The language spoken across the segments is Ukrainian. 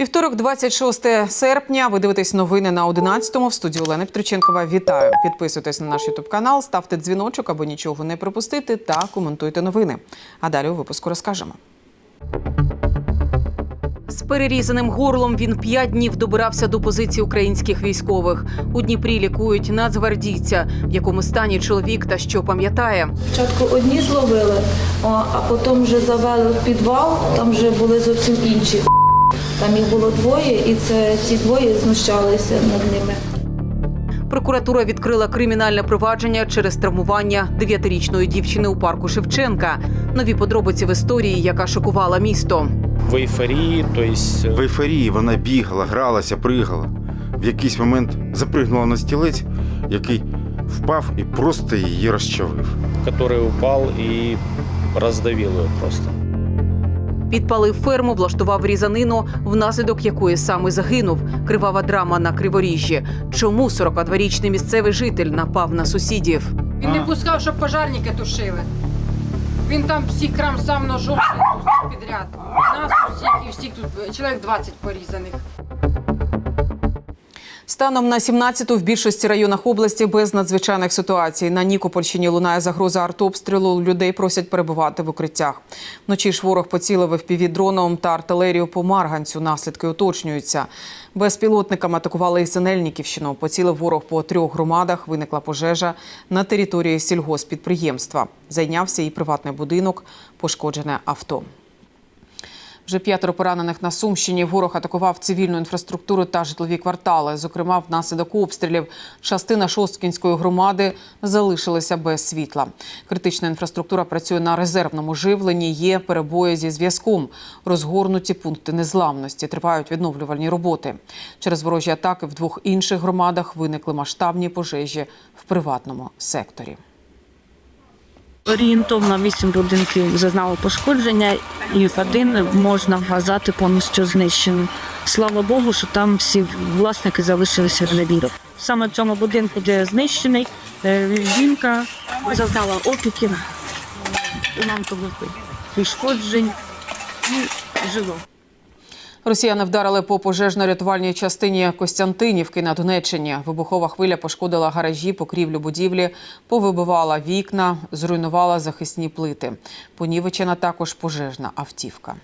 Вівторок, 26 серпня. Ви дивитесь новини на 11-му. В студії Олена Петриченкова. Вітаю! Підписуйтесь на наш ютуб канал, ставте дзвіночок, аби нічого не пропустити, та коментуйте новини. А далі у випуску розкажемо. З перерізаним горлом він п'ять днів добирався до позиції українських військових. У Дніпрі лікують нацгвардійця, в якому стані чоловік та що пам'ятає. Спочатку одні зловили, а потім вже завели в підвал, там вже були зовсім інші. Там їх було двоє, і це ці двоє знущалися над ними. Прокуратура відкрила кримінальне провадження через травмування дев'ятирічної дівчини у парку Шевченка. Нові подробиці в історії, яка шокувала місто. в эйфории, то есть э, В ейфорії вона бігала, гралася, пригала. В якийсь момент запригнула на стілець, який впав і просто її розчавив. который упал и раздавил ее просто. Підпалив ферму, влаштував різанину, внаслідок якої саме загинув. Кривава драма на криворіжжі. Чому 42-річний місцевий житель напав на сусідів? Він не пускав, щоб пожарники тушили. Він там всіх крам сам ножом підряд. Нас усіх і всіх тут чоловік 20 порізаних. Станом на 17-ту в більшості районах області без надзвичайних ситуацій. На Нікопольщині лунає загроза артобстрілу. Людей просять перебувати в укриттях. Вночі ж ворог поцілив впівдроном та артилерію по Марганцю. Наслідки уточнюються. Безпілотниками атакували і Синельниківщину. Поцілив ворог по трьох громадах. Виникла пожежа на території сільгоспідприємства. Зайнявся і приватний будинок, пошкоджене авто. Вже п'ятеро поранених на Сумщині. Ворог атакував цивільну інфраструктуру та житлові квартали. Зокрема, внаслідок обстрілів частина Шосткінської громади залишилася без світла. Критична інфраструктура працює на резервному живленні. Є перебої зі зв'язком. Розгорнуті пункти незламності. Тривають відновлювальні роботи. Через ворожі атаки в двох інших громадах виникли масштабні пожежі в приватному секторі. Орієнтовно 8 будинків зазнало пошкодження, і один можна вважати повністю знищеним. Слава Богу, що там всі власники залишилися живі. Саме в цьому будинку, де знищений, е, жінка зазнала опіків, уламкових пошкоджень і жила. Росіяни вдарили по пожежно-рятувальній частині Костянтинівки на Донеччині. Вибухова хвиля пошкодила гаражі, покрівлю будівлі, повибивала вікна, зруйнувала захисні плити. Понівечена також пожежна автівка.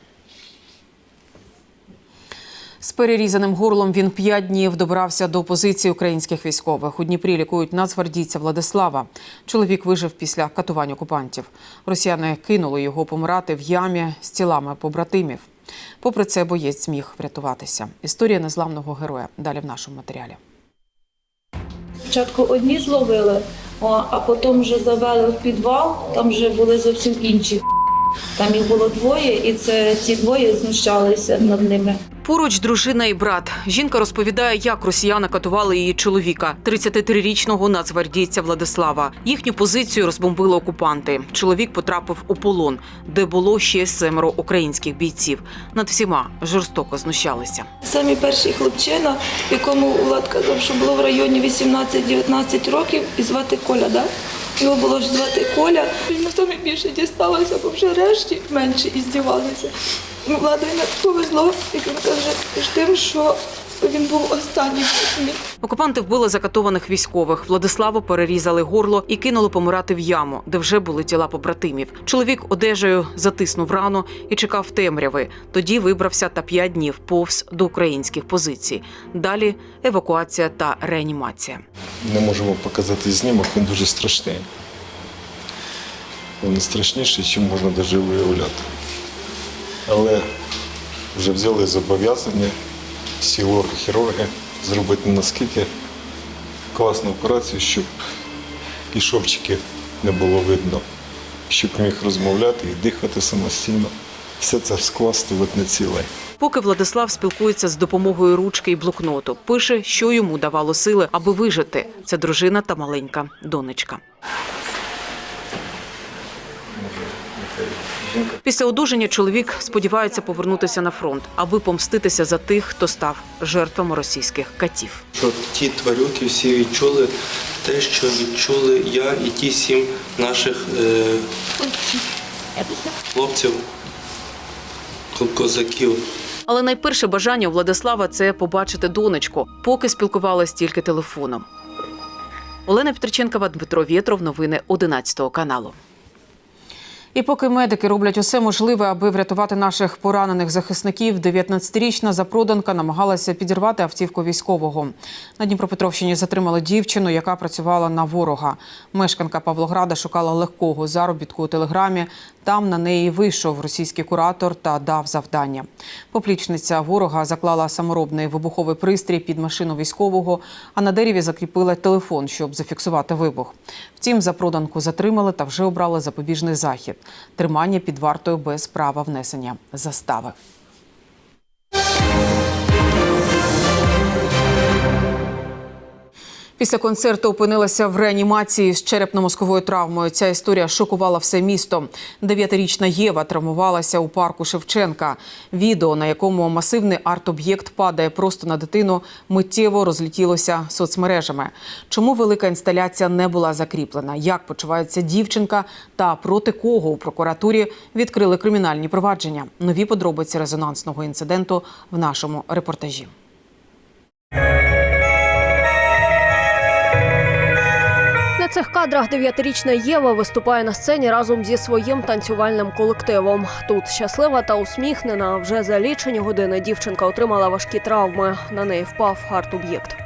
З перерізаним горлом він п'ять днів добрався до позиції українських військових. У Дніпрі лікують нацгвардійця Владислава. Чоловік вижив після катувань окупантів. Росіяни кинули його помирати в ямі з тілами побратимів. Попри це, боєць зміг врятуватися. Історія незламного героя. Далі в нашому матеріалі. Спочатку одні зловили, а потім вже завели в підвал, там вже були зовсім інші. Там їх було двоє, і це ці двоє знущалися над ними. Поруч дружина і брат. Жінка розповідає, як росіяни катували її чоловіка, 33-річного нацгвардійця Владислава. Їхню позицію розбомбили окупанти. Чоловік потрапив у полон, де було ще семеро українських бійців. Над всіма жорстоко знущалися. Самі перший хлопчина, якому Влад казав, що було в районі 18-19 років, і звати Коля, да? Його було ж звати Коля. Йому саме більше дісталося, бо вже решті менше і здівалися. Владу повезло, як з тим, що він був останній. Окупанти вбили закатованих військових. Владиславу перерізали горло і кинули помирати в яму, де вже були тіла побратимів. Чоловік одежею затиснув рану і чекав темряви. Тоді вибрався та п'ять днів повз до українських позицій. Далі евакуація та реанімація. не можемо показати знімок, він дуже страшний. Він страшніший, ніж можна навіть уявляти. Але вже взяли зобов'язання всі хірурги зробити наскільки класну операцію, щоб і шовчиків не було видно, щоб міг розмовляти і дихати самостійно. Все це скласти в одне ціле. Поки Владислав спілкується з допомогою ручки і блокноту, пише, що йому давало сили, аби вижити. Це дружина та маленька донечка. Після одужання чоловік сподівається повернутися на фронт, аби помститися за тих, хто став жертвами російських катів. Щоб ті тварюки всі відчули те, що відчули я і ті сім наших е, хлопців, козаків. Але найперше бажання у Владислава це побачити донечку, поки спілкувалась тільки телефоном. Олена Петриченкова, Дмитро Вєтров. Новини 11 каналу. І поки медики роблять усе можливе, аби врятувати наших поранених захисників, 19-річна запроданка намагалася підірвати автівку військового. На Дніпропетровщині затримали дівчину, яка працювала на ворога. Мешканка Павлограда шукала легкого заробітку у телеграмі. Там на неї вийшов російський куратор та дав завдання. Поплічниця ворога заклала саморобний вибуховий пристрій під машину військового, а на дереві закріпила телефон, щоб зафіксувати вибух. Втім, запроданку затримали та вже обрали запобіжний захід тримання під вартою без права внесення застави. Після концерту опинилася в реанімації з черепно-мозковою травмою. Ця історія шокувала все місто. Дев'ятирічна Єва травмувалася у парку Шевченка. Відео, на якому масивний арт-об'єкт падає просто на дитину, миттєво розлетілося соцмережами. Чому велика інсталяція не була закріплена? Як почувається дівчинка та проти кого у прокуратурі відкрили кримінальні провадження? Нові подробиці резонансного інциденту в нашому репортажі. На цих кадрах дев'ятирічна Єва виступає на сцені разом зі своїм танцювальним колективом. Тут щаслива та усміхнена. Вже за лічені години дівчинка отримала важкі травми. На неї впав арт-об'єкт.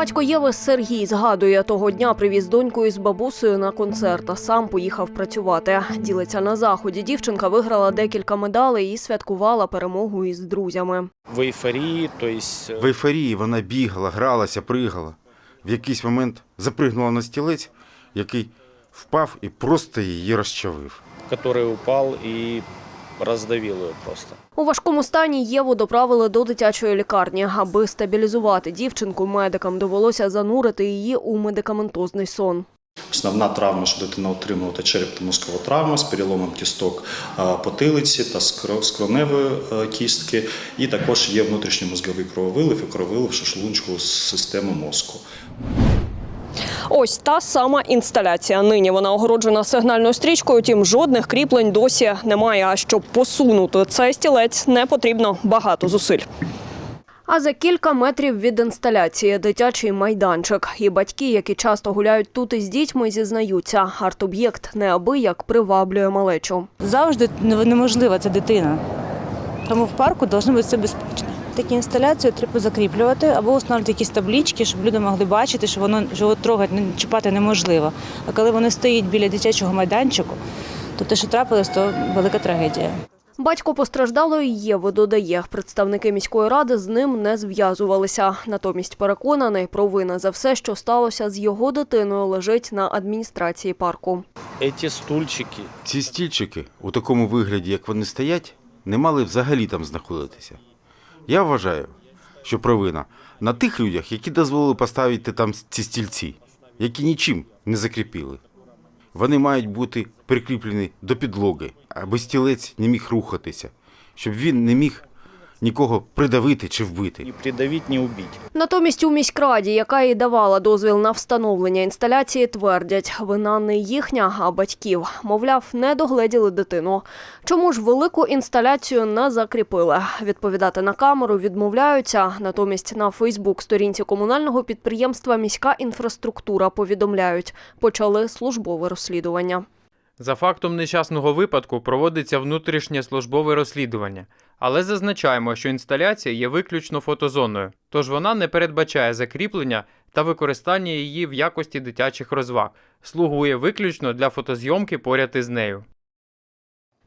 Батько Єви Сергій згадує, того дня привіз доньку із бабусею на концерт, а сам поїхав працювати. Ділиться на заході. Дівчинка виграла декілька медалей і святкувала перемогу із друзями. В эйфории, то есть э, В ейфорії вона бігала, гралася, пригала. В якийсь момент запригнула на стілець, який впав і просто її розчавив. который упал и раздавил ее просто. У важкому стані Єву доправили до дитячої лікарні. Аби стабілізувати дівчинку, медикам довелося занурити її у медикаментозний сон. Основна травма, що дитина отримала, це черепно-мозкова травма з переломом кісток потилиці та скро- скроневої кістки. І також є внутрішньомозговий крововилив і крововилив шлунчку з системи мозку. Ось та сама інсталяція. Нині вона огороджена сигнальною стрічкою, тім жодних кріплень досі немає. А щоб посунути цей стілець, не потрібно багато зусиль. А за кілька метрів від інсталяції дитячий майданчик. І батьки, які часто гуляють тут із дітьми, зізнаються, арт-об'єкт неабияк приваблює малечу. завжди неможлива ця дитина. Тому в парку повинно бути все. Такі інсталяції треба закріплювати або встановлювати якісь таблічки, щоб люди могли бачити, що воно що його трогати, не- чіпати неможливо. А коли вони стоять біля дитячого майданчику, то те, що трапилось, то велика трагедія. Батько постраждалої Єви додає, представники міської ради з ним не зв'язувалися. Натомість переконаний, провина за все, що сталося з його дитиною, лежить на адміністрації парку. Эти стульчики, Ці стільчики у такому вигляді, як вони стоять, не мали взагалі там знаходитися. Я вважаю, що провина на тих людях, які дозволили поставити там ці стільці, які нічим не закріпили. Вони мають бути прикріплені до підлоги, аби стілець не міг рухатися, щоб він не міг нікого придавити чи вбити. не придавить, не убить. Натомість у міськраді, яка і давала дозвіл на встановлення інсталяції, твердять, вина не їхня, а батьків. Мовляв, не догледіли дитину. Чому ж велику інсталяцію не закріпили? Відповідати на камеру відмовляються. Натомість на Фейсбук-сторінці комунального підприємства Міська інфраструктура повідомляють, почали службове розслідування. За фактом нещасного випадку проводиться внутрішнє службове розслідування, але зазначаємо, що інсталяція є виключно фотозоною, тож вона не передбачає закріплення та використання її в якості дитячих розваг, слугує виключно для фотозйомки поряд із нею.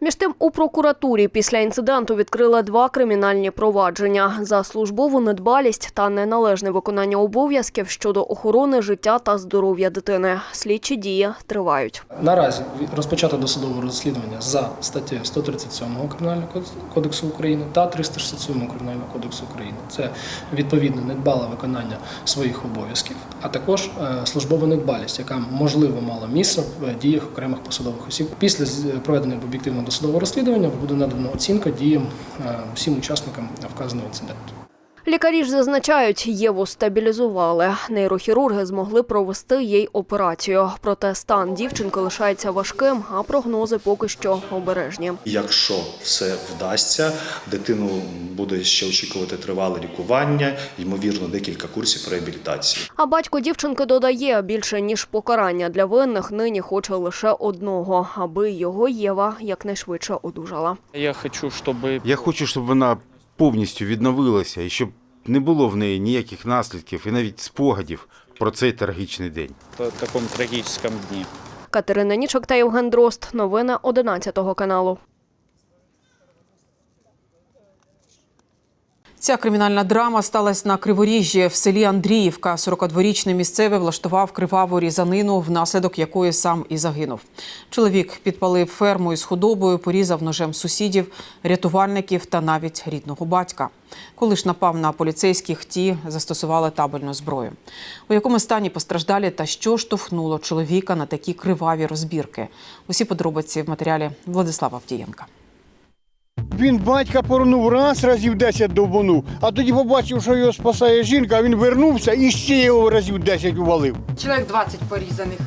Між тим, у прокуратурі після інциденту відкрили два кримінальні провадження за службову недбалість та неналежне виконання обов'язків щодо охорони життя та здоров'я дитини. Слідчі дії тривають. Наразі розпочато досудове розслідування за статтею 137 Кримінального кодексу України та 367 Кримінального кодексу України. Це відповідно недбале виконання своїх обов'язків, а також е, службова недбалість, яка можливо мала місце в діях окремих посадових осіб. Після проведення об'єктивного досудового розслідування, буде надана оцінка діям е, всім учасникам вказаного інциденту. Лікарі ж зазначають, Єву стабілізували. Нейрохірурги змогли провести їй операцію. Проте стан дівчинки лишається важким, а прогнози поки що обережні. Якщо все вдасться, дитину буде ще очікувати тривале лікування, ймовірно, декілька курсів реабілітації. А батько дівчинки додає більше ніж покарання для винних. Нині хоче лише одного, аби його Єва якнайшвидше одужала. Я хочу, чтобы Я хочу, щоб вона повністю відновилася і щоб не було в неї ніяких наслідків і навіть спогадів про цей трагічний день. в таком трагічному дні. Катерина Нічок та Євген Дрозд. Новини 11 каналу. Ця кримінальна драма сталася на Криворіжжі в селі Андріївка. 42-річний місцевий влаштував криваву різанину, внаслідок якої сам і загинув. Чоловік підпалив ферму із худобою, порізав ножем сусідів, рятувальників та навіть рідного батька. Коли ж напав на поліцейських, ті застосували табельну зброю. У якому стані постраждалі та що штовхнуло чоловіка на такі криваві розбірки? Усі подробиці в матеріалі Владислава Авдієнка. Він батька порнув раз, разів 10 довбанув, а тоді побачив, що його спасає жінка, він вернувся і ще його разів 10 увалив. Чоловік 20 порізаних.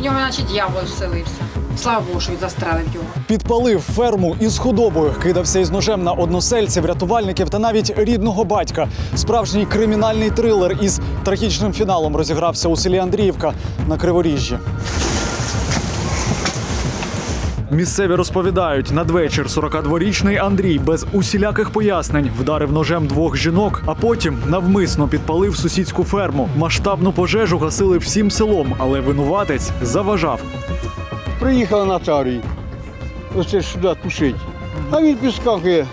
В нього, наче дьявол вселився. Слава Богу, що він застрелив його. Підпалив ферму із худобою, кидався із ножем на односельців, рятувальників та навіть рідного батька. Справжній кримінальний трилер із трагічним фіналом розігрався у селі Андріївка на Криворіжжі. Місцеві розповідають, надвечір 42-річний Андрій без усіляких пояснень вдарив ножем двох жінок, а потім навмисно підпалив сусідську ферму. Масштабну пожежу гасили всім селом, але винуватець заважав. Приїхала Наталія, оце ж сюди тушить. А він підскакує,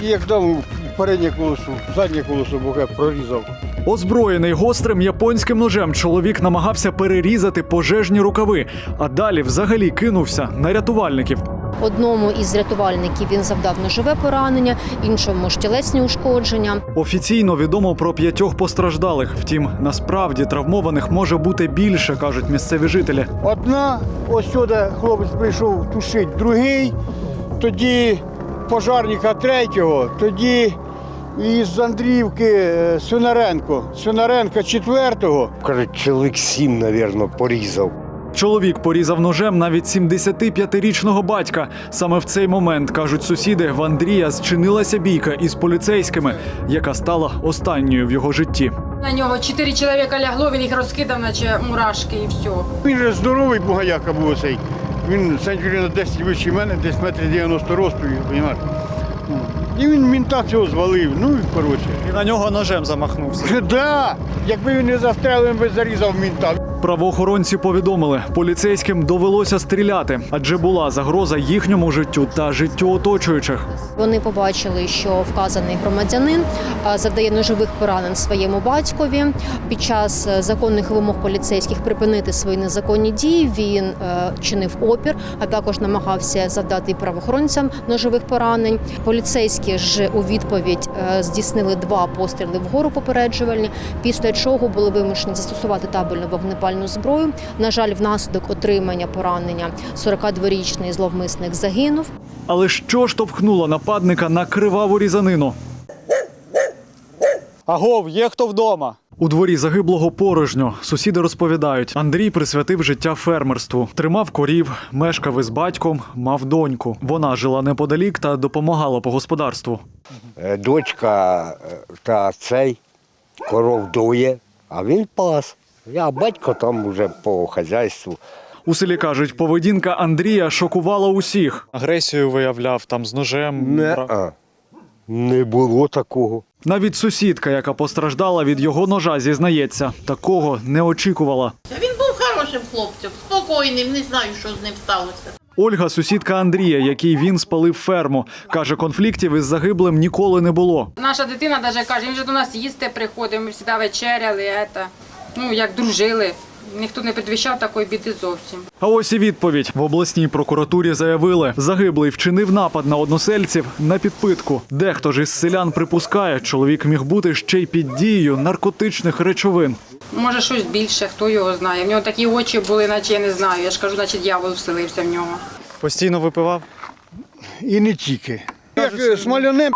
як дав переднє колесо, заднє колесо боке прорізав. Озброєний гострим японським ножем чоловік намагався перерізати пожежні рукави, а далі взагалі кинувся на рятувальників. Одному із рятувальників він завдав ножове поранення, іншому ж тілесні ушкодження. Офіційно відомо про п'ятьох постраждалих. Втім, насправді травмованих може бути більше, кажуть місцеві жителі. Одна, ось сюди хлопець прийшов тушить, другий, тоді пожарника третього, тоді із Андріївки е, Свинаренко, Свинаренка четвертого. Каже, чоловік сім, мабуть, порізав. Чоловік порізав ножем навіть 75-річного батька. Саме в цей момент кажуть сусіди, в Андрія зчинилася бійка із поліцейськими, яка стала останньою в його житті. На нього чотири чоловіка лягло, він їх розкидав, наче мурашки і все. Він же здоровий бугаяка був цей. Він сантиметрів на 10 вище мене, десь метр 90 росту, розумієш? І він мінта цього звалив. Ну і коротше. І на нього ножем замахнувся. Да, якби він не застрелив, він би зарізав мінта. Правоохоронці повідомили, поліцейським довелося стріляти, адже була загроза їхньому життю та життю оточуючих. Вони побачили, що вказаний громадянин завдає ножових поранень своєму батькові. Під час е, законних вимог поліцейських припинити свої незаконні дії він е, чинив опір, а також намагався завдати правоохоронцям ножових поранень. Поліцейські ж у відповідь е, здійснили два постріли вгору попереджувальні, після чого були вимушені застосувати табельну вогнепальну зброю. На жаль, внаслідок отримання поранення 42-річний зловмисник загинув. Але що штовхнуло нападника на криваву різанину? Агов, є хто вдома? У дворі загиблого порожньо. Сусіди розповідають, Андрій присвятив життя фермерству, тримав корів, мешкав із батьком, мав доньку. Вона жила неподалік та допомагала по господарству. Е, Дочка е, та цей коров доє, а він пас. Я батько там уже по хазяйству. У селі кажуть, поведінка Андрія шокувала усіх. Агресію виявляв там з ножем. Не, не було такого. Навіть сусідка, яка постраждала від його ножа, зізнається, такого не очікувала. Він був хорошим хлопцем, спокійним, не знаю, що з ним сталося. Ольга, сусідка Андрія, який він спалив ферму, каже, конфліктів із загиблим ніколи не було. Наша дитина навіть каже, він же до нас їсти приходив, ми завжди вечеряли, ета. Ну як дружили. Ніхто не підвищав такої біди зовсім. А ось і відповідь в обласній прокуратурі заявили, загиблий вчинив напад на односельців на підпитку. Дехто ж із селян припускає, чоловік міг бути ще й під дією наркотичних речовин. Може, щось більше, хто його знає. В нього такі очі були, наче я не знаю. Я ж кажу, наче дьявол вселився в нього. Постійно випивав. і не тільки. Як смоляне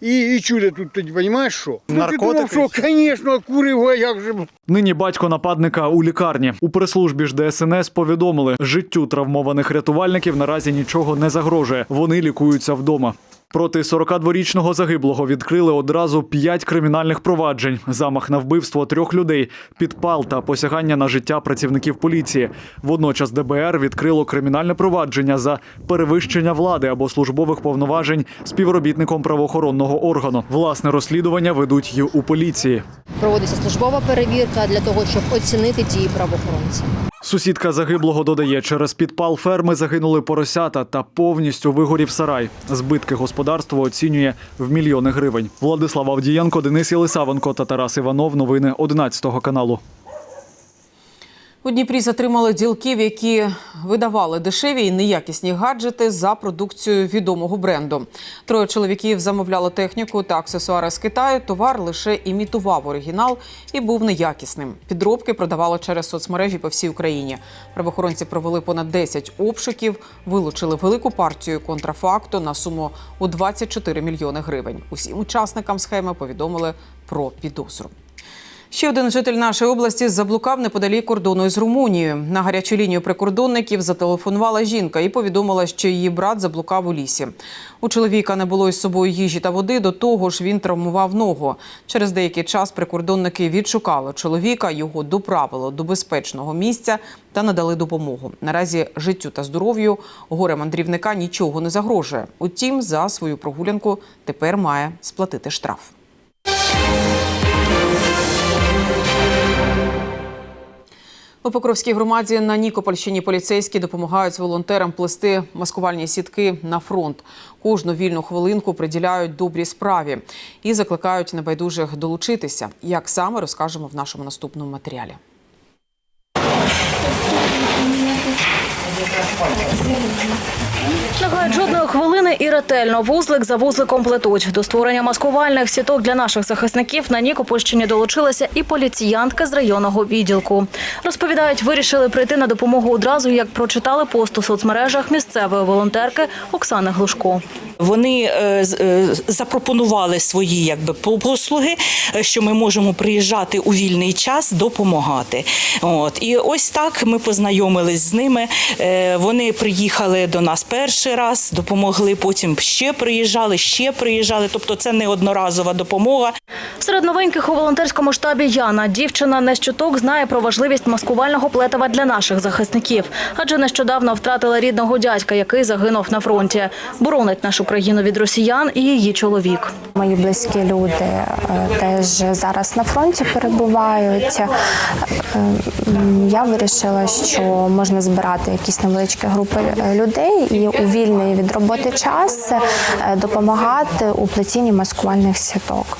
і, і чуде тут ти розумієш що? Ну, ти думав, Наркотики? що, звісно, курив, а як же. Нині батько нападника у лікарні. У прес-службі ж ДСНС повідомили, життю травмованих рятувальників наразі нічого не загрожує. Вони лікуються вдома. Проти 42-річного загиблого відкрили одразу п'ять кримінальних проваджень: замах на вбивство трьох людей, підпал та посягання на життя працівників поліції. Водночас ДБР відкрило кримінальне провадження за перевищення влади або службових повноважень співробітником правоохоронного органу. Власне розслідування ведуть й у поліції. Проводиться службова перевірка для того, щоб оцінити дії правоохоронця. Сусідка загиблого додає, через підпал ферми загинули поросята та повністю вигорів сарай. Збитки господарства оцінює в мільйони гривень. Владислав Авдієнко, Денис Єлисавенко та Тарас Іванов. Новини 11 каналу. У Дніпрі затримали ділків, які видавали дешеві і неякісні гаджети за продукцією відомого бренду. Троє чоловіків замовляли техніку та аксесуари з Китаю. Товар лише імітував оригінал і був неякісним. Підробки продавали через соцмережі по всій Україні. Правоохоронці провели понад 10 обшуків, вилучили велику партію контрафакту на суму у 24 мільйони гривень. Усім учасникам схеми повідомили про підозру. Ще один житель нашої області заблукав неподалік кордону із Румунією. На гарячу лінію прикордонників зателефонувала жінка і повідомила, що її брат заблукав у лісі. У чоловіка не було із собою їжі та води. До того ж, він травмував ногу. Через деякий час прикордонники відшукали чоловіка, його доправили до безпечного місця та надали допомогу. Наразі життю та здоров'ю горе мандрівника нічого не загрожує. Утім, за свою прогулянку тепер має сплатити штраф. У Покровській громаді на Нікопольщині поліцейські допомагають волонтерам плести маскувальні сітки на фронт. Кожну вільну хвилинку приділяють добрій справі і закликають небайдужих долучитися. Як саме розкажемо в нашому наступному матеріалі. Не жодної хвилини і ретельно вузлик за вузликом плетуть. До створення маскувальних сіток для наших захисників на Нікопольщині долучилася і поліціянтка з районного відділку. Розповідають, вирішили прийти на допомогу одразу, як прочитали пост у соцмережах місцевої волонтерки Оксани Глушко. Вони е, е, запропонували свої якби по- послуги, е, що ми можемо приїжджати у вільний час допомагати. От і ось так ми познайомились з ними. Вони приїхали до нас перший раз, допомогли. Потім ще приїжджали, ще приїжджали. Тобто, це не одноразова допомога. Серед новеньких у волонтерському штабі Яна дівчина не чуток знає про важливість маскувального плетива для наших захисників, адже нещодавно втратила рідного дядька, який загинув на фронті. Боронить нашу країну від росіян і її чоловік. Мої близькі люди е, теж зараз на фронті перебувають. Е, Я вирішила, що можна збирати якісь невеличкі групи е, людей і у вільний від роботи час допомагати у плетінні маскувальних сіток.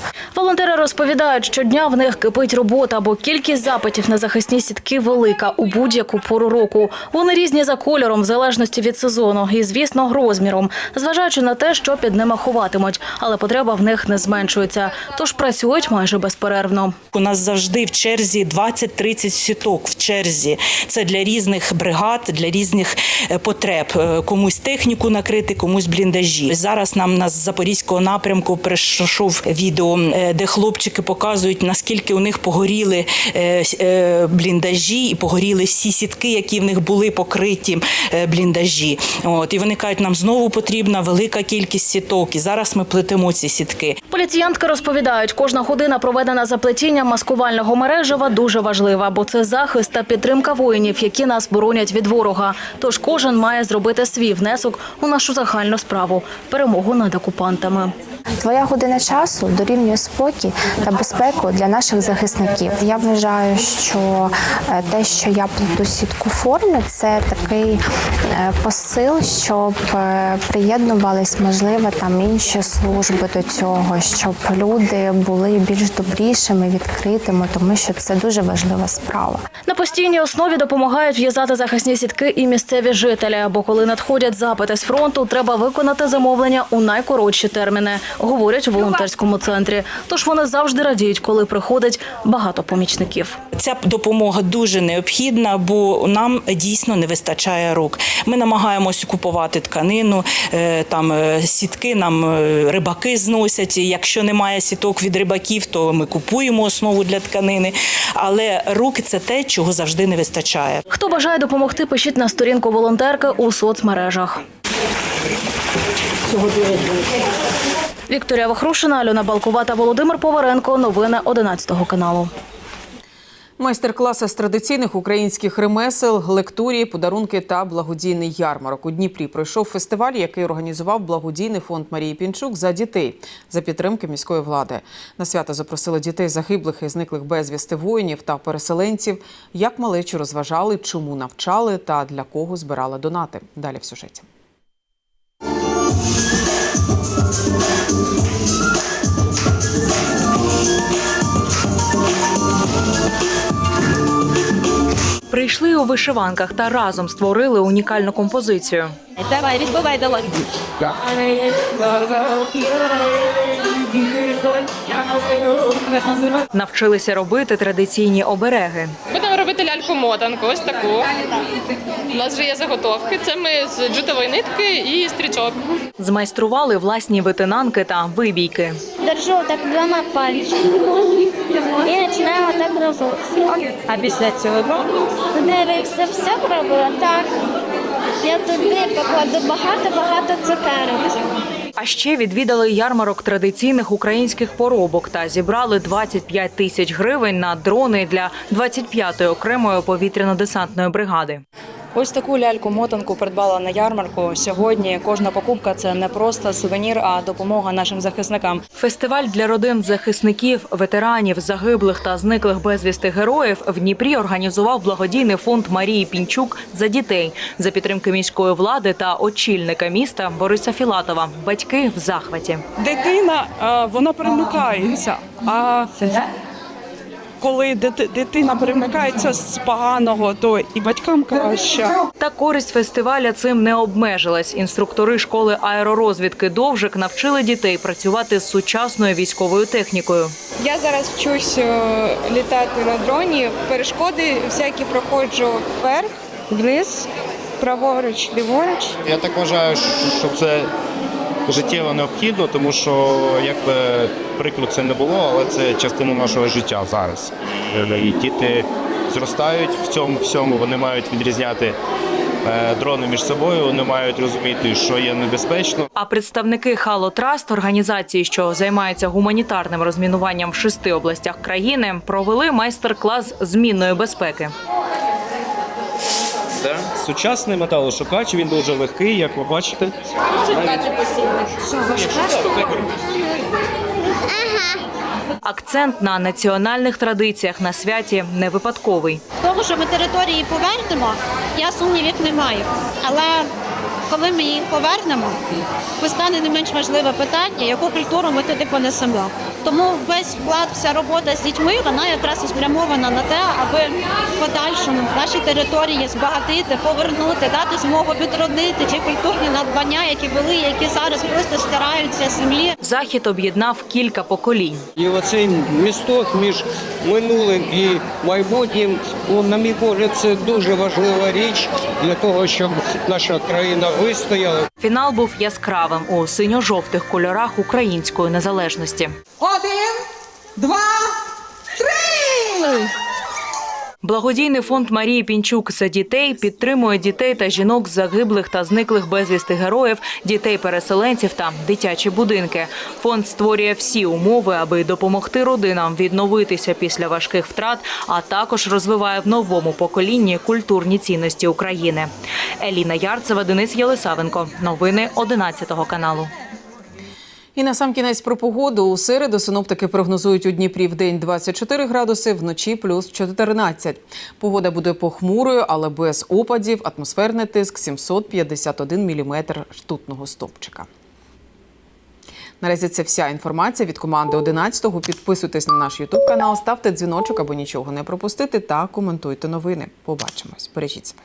Волонтери розповідають, щодня в них кипить робота, бо кількість запитів на захисні сітки велика у будь-яку пору року. Вони різні за кольором, в залежності від сезону і, звісно, розміром, зважаючи на те, що під ними ховатимуть, але потреба в них не зменшується, тож працюють майже безперервно. У нас завжди в черзі 20-30 сіток в черзі. Це для різних бригад, для різних е, потреб. Е, Комусь техніку накрити, комусь бліндажі. Зараз нам на запорізького напрямку прийшов відео, е, де хлопчики показують наскільки у них погоріли е, е, бліндажі і погоріли всі сітки, які в них були покриті е, бліндажі. От і вони кажуть, нам знову потрібна велика кількість сіток. І зараз ми плетемо ці сітки. Поліціянтки розповідають, кожна година проведена за плетінням маскувального мережева дуже важлива, бо це захист та підтримка воїнів, які нас боронять від ворога. Тож кожен має зробити свій внесок у нашу загальну справу перемогу над окупантами. Твоя година часу дорівнює спокій та безпеку для наших захисників. Я вважаю, що е, те, що я плету сітку форми, це такий е, посил, щоб е, приєднувались, можливо, там інші служби до цього, щоб люди були більш добрішими, відкритими, тому що це дуже важлива справа. На постійній основі допомагають в'язати захисні сітки і місцеві жителі. Бо коли надходять запити з фронту, треба виконати замовлення у найкоротші терміни. говорять у волонтерському центрі. Тож вони завжди радіють, коли приходить багато помічників. Ця допомога дуже необхідна, бо нам дійсно не вистачає рук. Ми намагаємось купувати тканину, е, там е, сітки нам е, рибаки зносять. Якщо немає сіток від рибаків, то ми купуємо основу для тканини. Але руки це те, чого завжди не вистачає. Хто бажає допомогти, пишіть на сторінку волонтерки у соцмережах. Вікторія Вахрушина, Альона Балкова та Володимир Поваренко. Новини 11 каналу. Майстер-класи з традиційних українських ремесел, лекторії, подарунки та благодійний ярмарок. У Дніпрі пройшов фестиваль, який організував благодійний фонд Марії Пінчук за дітей за підтримки міської влади. На свято запросили дітей загиблих і зниклих безвісти воїнів та переселенців. Як малечі розважали, чому навчали та для кого збирали донати. Далі в сюжеті. Прийшли у вишиванках та разом створили унікальну композицію. Давай, відбивай долоні. Навчилися робити традиційні обереги. Будемо робити ляльку-мотанку, ось таку. У нас вже є заготовки. Це ми з джутової нитки і стрічок. Змайстрували власні витинанки та вибійки. Держу так двома пальчиками і починаємо так робити. А після цього? Де все все так. Я туди покладу багато-багато цукерок. А ще відвідали ярмарок традиційних українських поробок та зібрали 25 тисяч гривень на дрони для 25-ї окремої повітряно-десантної бригади. Ось таку ляльку-мотанку придбала на ярмарку. Сьогодні кожна покупка це не просто сувенір, а допомога нашим захисникам. Фестиваль для родин захисників, ветеранів, загиблих та зниклих безвісти героїв в Дніпрі організував благодійний фонд Марії Пінчук за дітей за підтримки міської влади та очільника міста Бориса Філатова. Батьки в захваті. Дитина е, вона перемикається. А коли дити- дитина перемикається з поганого, то і батькам краще. Та користь фестиваля цим не обмежилась. Інструктори школи аеророзвідки Довжик навчили дітей працювати з сучасною військовою технікою. Я зараз вчусь е, літати на дроні. Перешкоди всякі проходжу вверх, вниз, праворуч, ліворуч. Я так вважаю, що це життєво необхідно, тому що як би приклад це не було, але це частина нашого життя зараз. І діти зростають в цьому всьому, вони мають відрізняти е, дрони між собою, вони мають розуміти, що є небезпечно. А представники Хало Траст, організації, що займається гуманітарним розмінуванням в шести областях країни, провели майстер-клас з мінної безпеки. Сучасний металошукач, він дуже легкий, як ви бачите. Акцент на національних традиціях на святі не випадковий. В тому, що ми території повернемо, я сумнівів не маю. Але коли ми їх повернемо, постане не менш важливе питання, яку культуру ми туди понесемо. Тому весь вклад, вся робота з дітьми, вона якраз і спрямована на те, аби в подальшому наші території збагатити, повернути, дати змогу відродити ті культурні надбання, які були, які зараз просто стираються з землі. Захід об'єднав кілька поколінь. І оцей місток між минулим і майбутнім, ну, на мій погляд, це дуже важлива річ для того, щоб наша країна вистояла. Фінал був яскравим у синьо-жовтих кольорах української незалежності. Один, два, три! Благодійний фонд Марії Пінчук за дітей підтримує дітей та жінок загиблих та зниклих безвісти героїв, дітей-переселенців та дитячі будинки. Фонд створює всі умови, аби допомогти родинам відновитися після важких втрат, а також розвиває в новому поколінні культурні цінності України. Еліна Ярцева, Денис Єлисавенко. Новини 11 каналу. І на сам кінець про погоду у середу синоптики прогнозують у Дніпрі в день 24 градуси, вночі плюс 14. Погода буде похмурою, але без опадів. Атмосферний тиск 751 міліметр ртутного стовпчика. Наразі це вся інформація від команди 11-го. Підписуйтесь на наш Ютуб канал, ставте дзвіночок, аби нічого не пропустити, та коментуйте новини. Побачимось. Бережіть себе.